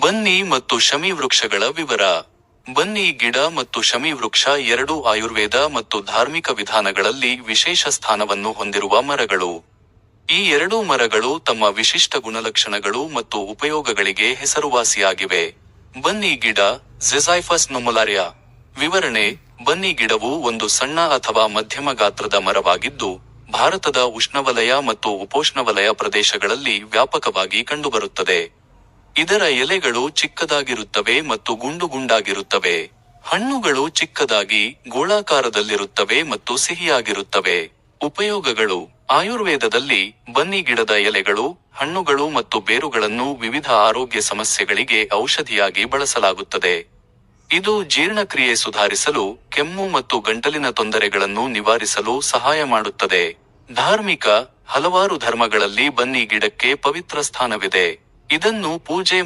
ಬನ್ನಿ ಮತ್ತು ಶಮಿ ವೃಕ್ಷಗಳ ವಿವರ. ಬನ್ನಿ ಗಿಡ ಮತ್ತು ಶಮಿ ವೃಕ್ಷ ಎರಡು ಆಯುರ್ವೇದ ಮತ್ತು ಧಾರ್ಮಿಕ ವಿಧಾನಗಳಲ್ಲಿ ವಿಶೇಷ ಸ್ಥಾನವನ್ನು ಹೊಂದಿರುವ ಮರಗಳು. ಈ ಎರಡೂ ಮರಗಳು ತಮ್ಮ ವಿಶಿಷ್ಟ ಗುಣಲಕ್ಷಣಗಳು ಮತ್ತು ಉಪಯೋಗಗಳಿಗೆ ಹೆಸರುವಾಸಿಯಾಗಿವೆ. ಬನ್ನಿ ಗಿಡ ಝೆಸೈಫಸ್ ನೊಮೊಲಾರಿಯಾ ವಿವರಣೆ, ಬನ್ನಿ ಗಿಡವು ಒಂದು ಸಣ್ಣ ಅಥವಾ ಮಧ್ಯಮ ಗಾತ್ರದ ಮರವಾಗಿದ್ದು, ಭಾರತದ ಉಷ್ಣವಲಯ ಮತ್ತು ಉಪೋಷ್ಣವಲಯ ಪ್ರದೇಶಗಳಲ್ಲಿ ವ್ಯಾಪಕವಾಗಿ ಕಂಡುಬರುತ್ತದೆ. ಇದರ ಎಲೆಗಳು ಚಿಕ್ಕದಾಗಿರುತ್ತವೆ ಮತ್ತು ಗುಂಡು ಗುಂಡಾಗಿರುತ್ತವೆ. ಹಣ್ಣುಗಳು ಚಿಕ್ಕದಾಗಿ ಗೋಳಾಕಾರದಲ್ಲಿರುತ್ತವೆ ಮತ್ತು ಸಿಹಿಯಾಗಿರುತ್ತವೆ. ಉಪಯೋಗಗಳು. ಆಯುರ್ವೇದದಲ್ಲಿ ಬನ್ನಿ ಗಿಡದ ಎಲೆಗಳು, ಹಣ್ಣುಗಳು ಮತ್ತು ಬೇರುಗಳನ್ನು ವಿವಿಧ ಆರೋಗ್ಯ ಸಮಸ್ಯೆಗಳಿಗೆ ಔಷಧಿಯಾಗಿ ಬಳಸಲಾಗುತ್ತದೆ. ಇದು ಜೀರ್ಣಕ್ರಿಯೆ ಸುಧಾರಿಸಲು, ಕೆಮ್ಮು ಮತ್ತು ಗಂಟಲಿನ ತೊಂದರೆಗಳನ್ನು ನಿವಾರಿಸಲು ಸಹಾಯ ಮಾಡುತ್ತದೆ. ಧಾರ್ಮಿಕ, ಹಲವಾರು ಧರ್ಮಗಳಲ್ಲಿ ಬನ್ನಿ ಗಿಡಕ್ಕೆ ಪವಿತ್ರ ಸ್ಥಾನವಿದೆ. ಇದನ್ನು ಪೂಜೆ